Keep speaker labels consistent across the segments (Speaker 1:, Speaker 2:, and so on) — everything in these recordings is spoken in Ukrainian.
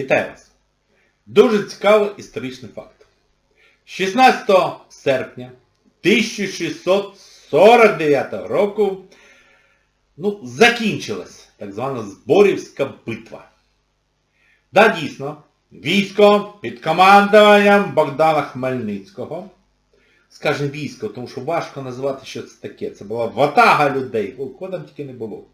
Speaker 1: Вітаю вас! Дуже цікавий історичний факт. 16 серпня 1649 року ну, закінчилась так звана Зборівська битва. Да, дійсно, військо під командуванням Богдана Хмельницького. Скажем військо, тому що важко називати, що це таке. Це була ватага людей. О, кого там тільки не було.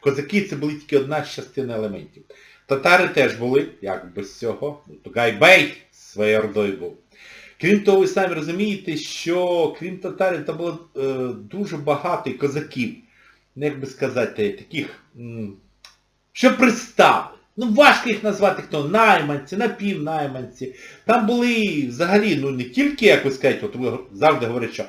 Speaker 1: Козаки це були тільки одна з частин елементів. Татари теж були, як без цього. Ну, то Гайбей своєю ордою був. Крім того, ви самі розумієте, що крім татарів там було е, дуже багато козаків, ну, як би сказати, таких, що пристали. Ну важко їх назвати хто, найманці, напівнайманці. Там були взагалі, ну не тільки, як ви скажете, от ви завжди говорять, що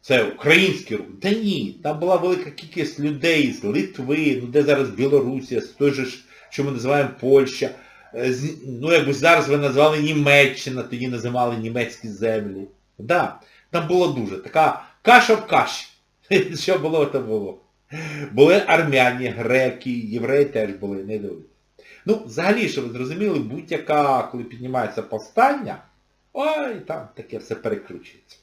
Speaker 1: це український рух. Та ні, там була велика кількість людей з Литви, ну де зараз Білорусія, з той же ж, що ми називаємо Польща. Е, Ну, якби зараз ви назвали Німеччина, тоді називали німецькі землі. Да, там було дуже. Така каша в каші. Що було, то було. Були армяні, греки, євреї теж були, не дивіться. Ну, взагалі, щоб ви зрозуміли, будь-яка, коли піднімається повстання, ой, там таке все перекручується.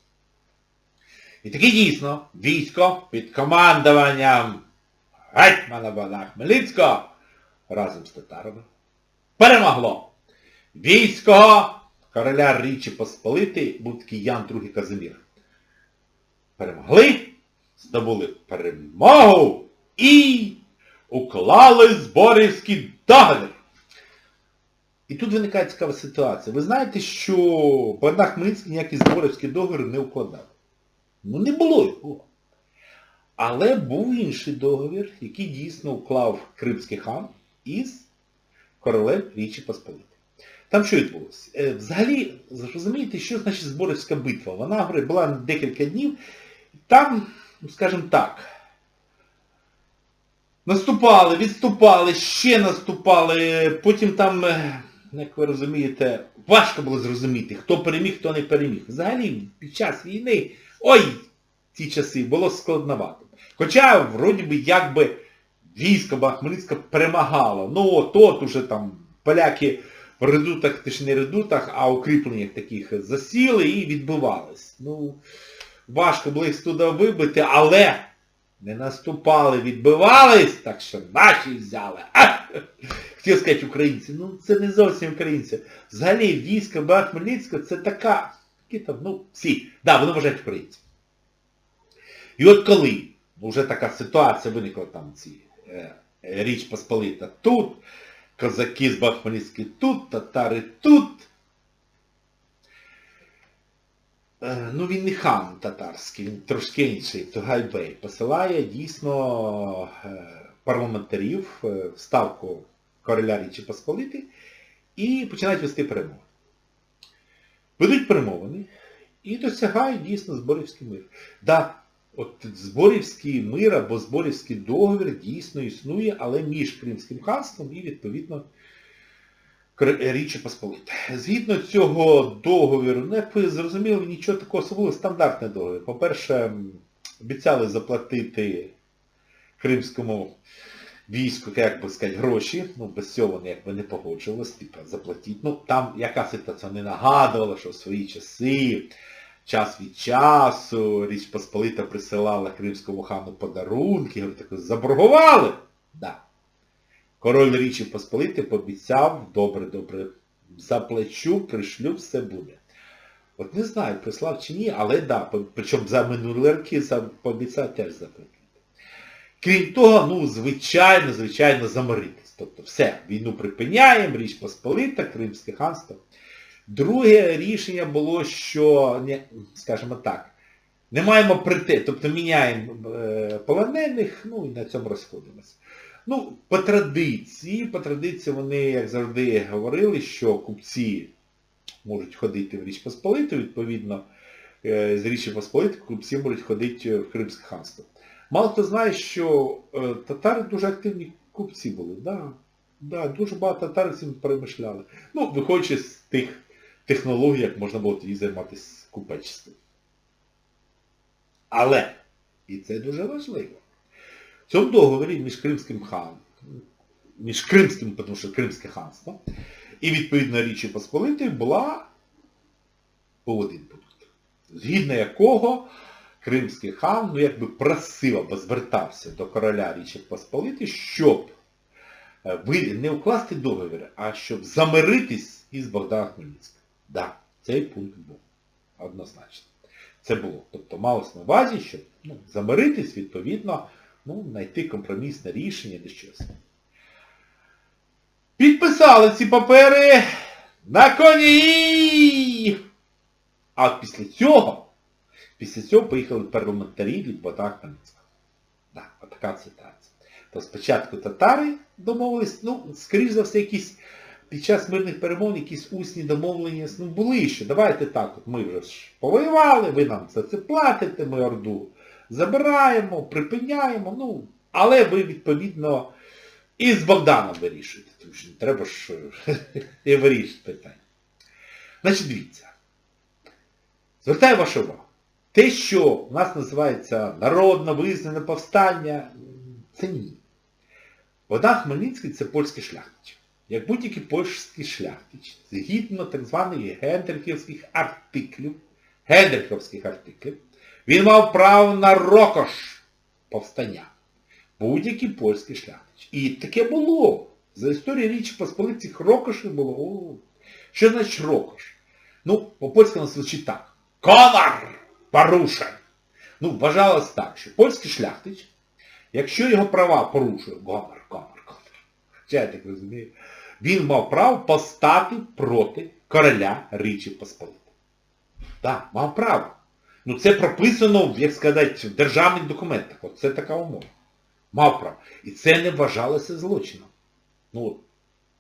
Speaker 1: І таки дійсно, військо під командуванням гетьмана Богдана Хмельницького разом з татарами перемогло. Військо короля Річі Посполитий був такий Ян Казимір. Перемогли, здобули перемогу і уклали зборівський договір. І тут виникає цікава ситуація. Ви знаєте, що Богдан Хмельницький ніякий зборівський договір не укладав. Ну не було його. Але був інший договір, який дійсно уклав Кримський хан із королем Річі Посполитої. Там що відбулося? Е, Взагалі, зрозумієте, що значить Зборівська битва? Вона говорить, була декілька днів. Там, ну скажімо так, наступали, відступали, ще наступали, потім там, е, як ви розумієте, важко було зрозуміти, хто переміг, хто не переміг. Взагалі, під час війни, ой, ті часи було складновато. Хоча, вроді би, якби військо Бахмельницька перемагало. Ну от, от уже там поляки в редутах, точніше не редутах, а укріпленнях таких засіли і відбивались. Ну, важко було їх туди вибити, але не наступали, відбивались, так що наші взяли. Хотів сказати українці. Ну це не зовсім українці. Взагалі військо Бога це така, які там, ну, всі, да, вони вважають українців. І от коли вже така ситуація виникла там ці Річ Посполита тут, козаки з Бахмельницький тут, татари тут. Е, ну він не хан татарський, він трошки інший, то Гайбей. Посилає дійсно е, парламентарів е, в ставку короля Річі Посполити і починають вести перемоги. Ведуть перемовини і досягають дійсно Зборівський мир. Да, от Зборівський мир або Зборівський договір дійсно існує, але між Кримським ханством і, відповідно, Річі Посполити. Згідно цього договіру, ну, як ви зрозуміли, нічого такого особливого, стандартний договір. По-перше, обіцяли заплатити кримському війську, як би сказати, гроші, ну без цього вони якби не погоджувалися, типу, заплатіть. Ну, там яка ситуація не нагадувала, що в свої часи, час від часу, Річ Посполита присилала кримському хану подарунки, говорить, так, заборгували? Да. Король Річі Посполити пообіцяв, добре-добре, заплачу, пришлю, все буде. От не знаю, прислав чи ні, але да, причому за минулі роки за- пообіцяв теж заплатити. Крім того, ну, звичайно, звичайно, замиритись. Тобто все, війну припиняємо, Річ Посполита, Кримське ханство. Друге рішення було, що, скажімо так, не маємо прийти, тобто міняємо е, полонених, ну і на цьому розходимося. Ну, по традиції, по традиції вони, як завжди, говорили, що купці можуть ходити в Річ Посполиту, відповідно, е, з Річі Посполити купці можуть ходити в Кримське ханство. Мало хто знає, що е, татари дуже активні купці були. Да, да, дуже багато татар цим перемишляли. Ну, виходячи з тих технологій, як можна було тоді займатися купечеством. Але, і це дуже важливо, в цьому договорі між Кримським ханом, між Кримським, тому що Кримське ханство, І відповідно Річі Посполитої була один пункт, згідно якого Кримський хан, ну якби просив або звертався до короля Річі Посполитої, щоб е, не укласти договір, а щоб замиритись із Богданом Хмельницьким. Да, цей пункт був. Однозначно. Це було. Тобто малось на увазі, щоб ну, замиритись, відповідно, ну, знайти компромісне рішення де щось. Підписали ці папери на коні! А після цього, після цього поїхали парламентарі Богдана Хмельницького. Так, да, така ситуація. То спочатку татари домовились, ну, скоріш за все, якісь під час мирних перемовин якісь усні домовлення ну, були ще. Давайте так, от ми вже ж повоювали, ви нам за це платите, ми Орду забираємо, припиняємо, ну, але ви, відповідно, і з Богданом вирішуєте, тому що треба ж і вирішити питання. Значить, дивіться. Звертаю вашу увагу. Те, що у нас називається народно визнане повстання, це ні. Богдан Хмельницький це польський шляхтич. Як будь-який польський шляхтич, згідно так званих гендрихівських артиклів, гендрихівських артиклів, він мав право на рокош повстання. Будь-який польський шляхтич. І таке було. За історію Річі Посполитих рокошів було. О, що значить рокош? Ну, по-польському звучить так. Конор порушен. Ну, вважалось так, що польський шляхтич, якщо його права порушує, гонор, конор, хоча я так розумію, він мав право постати проти короля Річі Посполитої. Так, мав право. Ну це прописано, як сказати, в державних документах. От це така умова. Мав право. І це не вважалося злочином. Ну, от,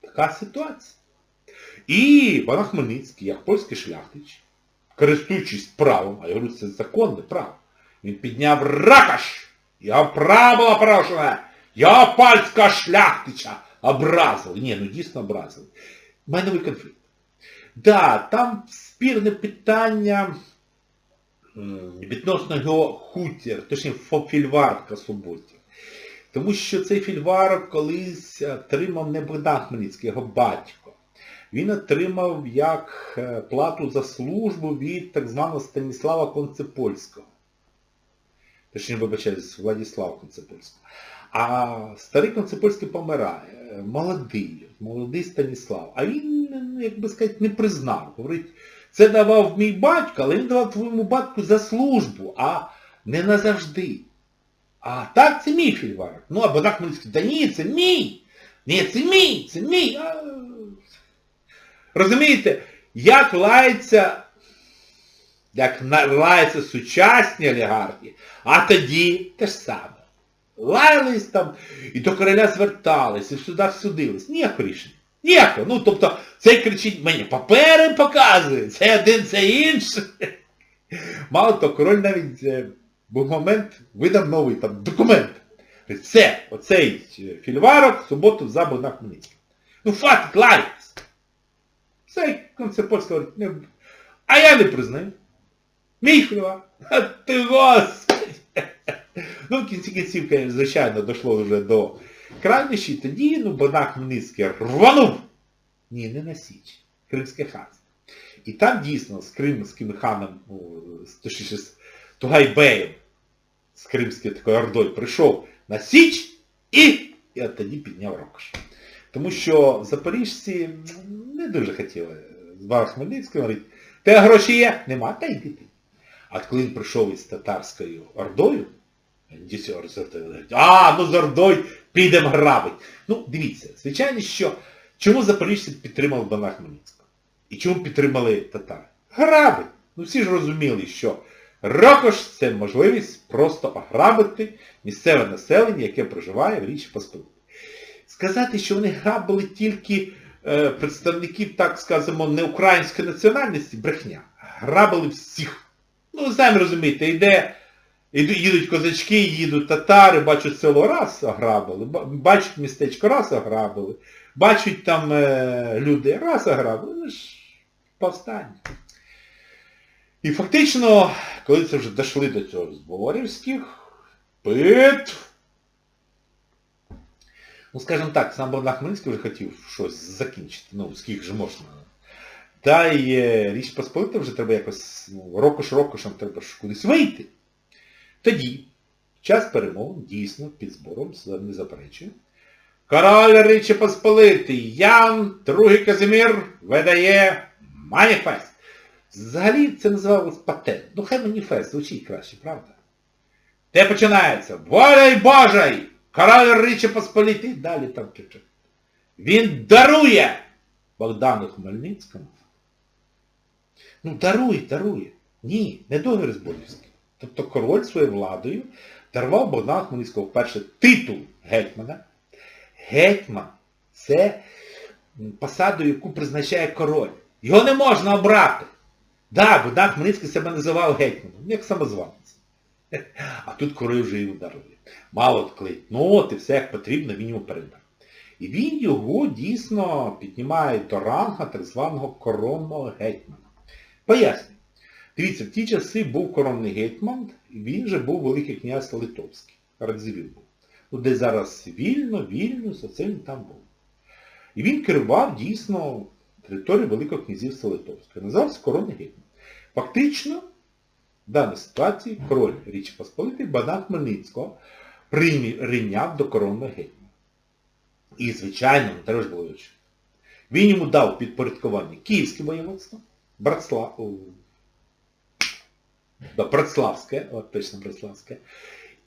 Speaker 1: така ситуація. І Іван Хмельницький, як польський шляхтич, користуючись правом, а я говорю, це законне право, він підняв ракаш. Його право порушене. Його польська шляхтича образили. Ні, ну дійсно образили. Майновий конфлікт. Да, там спірне питання відносно його хутір, точніше фільварка суботів. Тому що цей фільварок колись отримав не Богдан Хмельницький, його батько. Він отримав як е, плату за службу від так званого Станіслава Концепольського. Точніше, вибачаюсь, Владислава Концепольського. А старий Концепольський помирає. Молодий, молодий Станіслав. А він, ну, як би сказати, не признав. Говорить, це давав мій батько, але він давав твоєму батьку за службу, а не назавжди. А так це мій фільварок. Ну, а Богдан Хмельницький, да ні, це мій. Ні, це мій, це мій. А... Розумієте, як лається, як лаються сучасні олігархи, а тоді те ж саме. Лаялись там, і до короля звертались, і в судах судились. Ніякого рішення. Ніякого. Ну, тобто, цей кричить мені, папери показує, це один, це інший. Мало того, король навіть е, був момент, видав новий там документ. Все, оцей е, фільварок в суботу за Богдан Хмельницьким. Ну, факт, лаялись. Все, Концепольська говорить, а я не признаю. Мій фільвар. А ти господи. Ну, в кінці кінців, звичайно, дійшло вже до крайнощі, тоді, ну, Богдан Хмельницький рванув. Ні, не на Січ. Кримське ханство. І там дійсно з кримським ханом, ну, точніше, з Тугайбеєм, з кримською такою ордою прийшов на Січ і, і от тоді підняв рокош. Тому що запоріжці не дуже хотіли з Бара Хмельницького говорити, те гроші є? Нема, та йди ти. А коли він прийшов із татарською ордою, дійсно говорить, а, ну з ордою підемо грабить. Ну, дивіться, звичайно, що чому запоріжці підтримали Бана Хмельницького? І чому підтримали татари? Грабить. Ну всі ж розуміли, що Рокош це можливість просто ограбити місцеве населення, яке проживає в Річі Посполитій. Сказати, що вони грабили тільки е, представників, так скажемо, неукраїнської національності, брехня. Грабили всіх. Ну, самі розумієте, іду- їдуть козачки, їдуть татари, бачать село раз ограбили, бачать містечко раз ограбили, бачать там е, люди раз ограбили, ну ж повстання. І фактично, коли це вже дійшли до цього зборівських битв, Ну, скажімо так, сам Богдан Хмельницький вже хотів щось закінчити, ну, скільки ж можна. Та й е, Річ Посполита вже треба якось, ну, рокош-рокошем треба ж кудись вийти. Тоді, час перемовин, дійсно, під збором, не заперечую, король Річі Посполитий Ян II Казимір видає маніфест. Взагалі це називалось патент. Ну хай маніфест, звучить краще, правда? Де починається? Воля й Божий! Король Річі Посполитий, далі там чуть-чуть. Він дарує Богдану Хмельницькому. Ну, дарує, дарує. Ні, не договір Зборівський. Тобто король своєю владою дарував Богдану Хмельницького вперше титул гетьмана. Гетьман це посаду, яку призначає король. Його не можна обрати. Да, Богдан Хмельницький себе називав гетьманом, як самозванець. А тут король вже його дарує. Мало вклить. От і все як потрібно, він йому передав. І він його дійсно піднімає до ранга так званого коронного гетьмана. Пояснюю. Дивіться, в ті часи був коронний гетьман, він же був Великий князь Литовський. Радзивіл був. Ну, де зараз вільно, Вільнюс, оце там був. І він керував дійсно територію Великого князівства Литовського. Називався коронний гетьман. Фактично, в даній ситуації король Річі Посполитий Богдан Хмельницького прийняв до коронного гетьмана. І, звичайно, Тарас Болович, він йому дав підпорядкування Київське воєводство, Братслав... да, Братславське, от точно Братславське,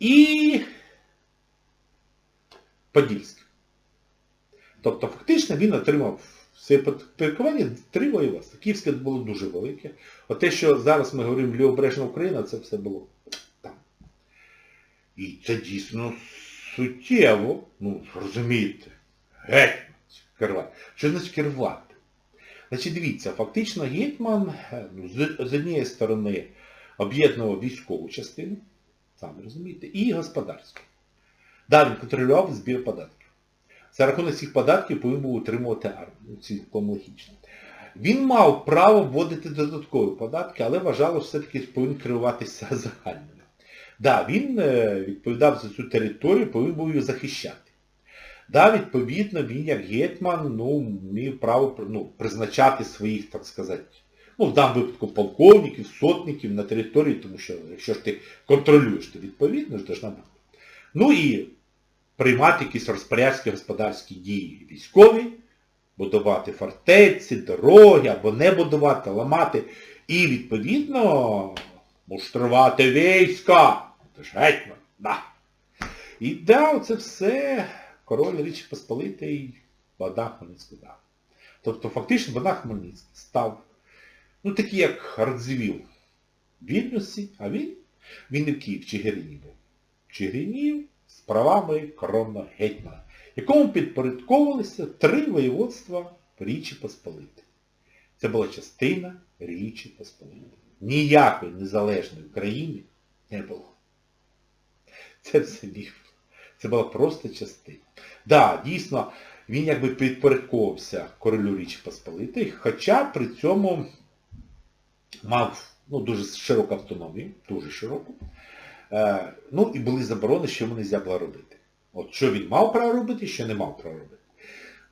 Speaker 1: і Подільське. Тобто фактично він отримав все підпорядкування три воєводства. Київське було дуже велике. От те, що зараз ми говоримо Лівобережна Україна, це все було там. І це дійсно суттєво, ну, розумієте, гетьман керувати. Що значить керувати? Значить, дивіться, фактично гетьман ну, з однієї сторони об'єднував військову частину, самі розумієте, і господарську. Да, він контролював збір податків. За рахунок цих податків повинен був утримувати армію. Ну, Цілком логічно. Він мав право вводити додаткові податки, але вважало, що все-таки повинен керуватися загальними. Да, він е, відповідав за цю територію, повинен був її захищати. Да, відповідно, він як гетьман ну, мав право ну, призначати своїх, так сказати, ну, в даному випадку полковників, сотників на території, тому що якщо ж ти контролюєш, то відповідно ж должна бути. Ну і приймати якісь розпорядські господарські дії військові, будувати фортеці, дороги, або не будувати, ламати. І, відповідно, муштрувати війська. Це ж гетьман, да. І да, це все король Річі Посполитий Богдан Хмельницький дав. Тобто фактично Богдан Хмельницький став, ну такий як Радзивіл в Вільнюсі, а він, він не в Київ, в Чигирині був. В Чигирині з правами коронного гетьмана, якому підпорядковувалися три воєводства Річі Посполитої. Це була частина Річі Посполитої. Ніякої незалежної України не було. Це все міф. Це була просто частина. Так, да, дійсно, він якби підпорядковувався королю Річі Посполитої, хоча при цьому мав ну, дуже широку автономію, дуже широку. Е, ну і були заборони, що йому не можна було робити. От що він мав право робити, що не мав права робити.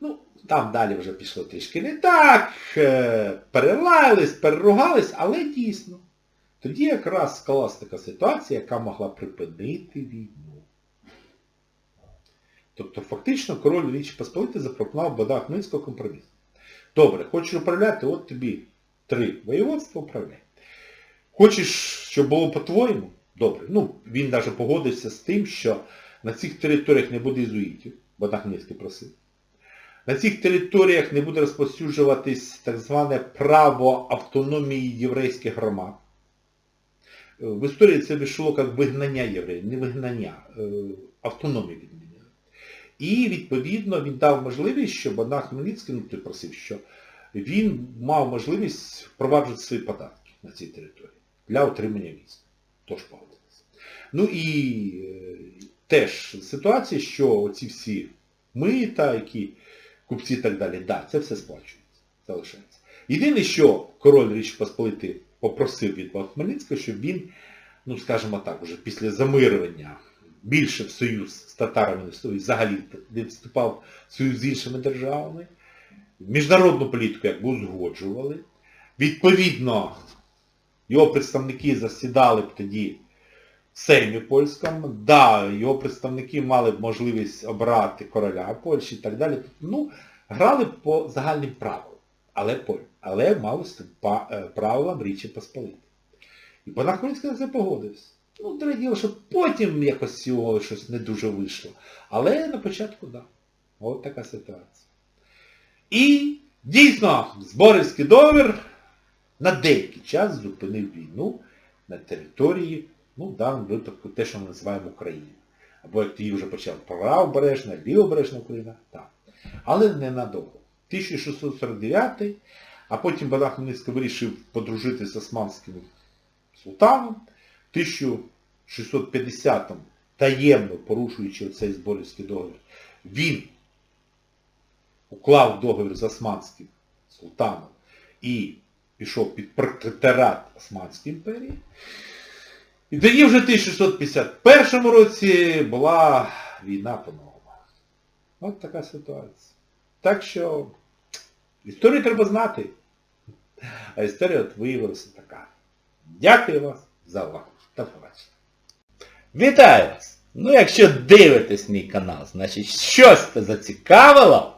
Speaker 1: Ну, там далі вже пішло трішки не так, е, перелаялись, переругались, але дійсно. Тоді якраз склалась така ситуація, яка могла припинити війну. Тобто фактично король Річі Посполитої запропонував Богдан Хмельницького компроміс. Добре, хочеш управляти, от тобі три воєводства управляй. Хочеш, щоб було по-твоєму? Добре. Ну, він навіть погодився з тим, що на цих територіях не буде ізуїтів, Богдан Хмельницький просив. На цих територіях не буде розповсюджуватись так зване право автономії єврейських громад. В історії це вийшло як вигнання євреїв, не вигнання, автономію відміняли. І, відповідно, він дав можливість, що Богдан Хмельницький, ну ти просив, що він мав можливість впроваджувати свої податки на цій території для отримання військ. Тож погодилися. Ну і е, теж ситуація, що ці всі мита, які купці і так далі, да, це все сплачується, залишається. Єдине, що король Річ Посполити попросив від Хмельницького, щоб він, ну скажімо так, уже після замирювання більше в союз з татарами і взагалі не вступав в союз з іншими державами. Міжнародну політику якби узгоджували. Відповідно, його представники засідали б тоді в Сеймі польському. Да, його представники мали б можливість обрати короля Польщі і так далі. Ну, грали б по загальним правилам. Але, але мало па- е, правилам Річі Посполити. І Хмельницький на це погодився. Ну, друге що потім якось його щось не дуже вийшло. Але на початку, так. Да. От така ситуація. І дійсно, Зборівський договір на деякий час зупинив війну на території, ну, в даному випадку те, що ми називаємо Україною. Або як тоді вже почав правобережна, лівобережна Україна, так. Але ненадовго. 1649, а потім Богдан Хмельницький вирішив подружитися з османським султаном. В 1650 таємно порушуючи оцей зборівський договір, він уклав договір з османським султаном і пішов під протекторат Османської імперії. І тоді вже в 1651 році була війна по-новому. От така ситуація. Так що історію треба знати. А історія от виявилася така. Дякую вас за увагу. До побачення.
Speaker 2: Вітаю вас! Ну, якщо дивитесь мій канал, значить щось зацікавило,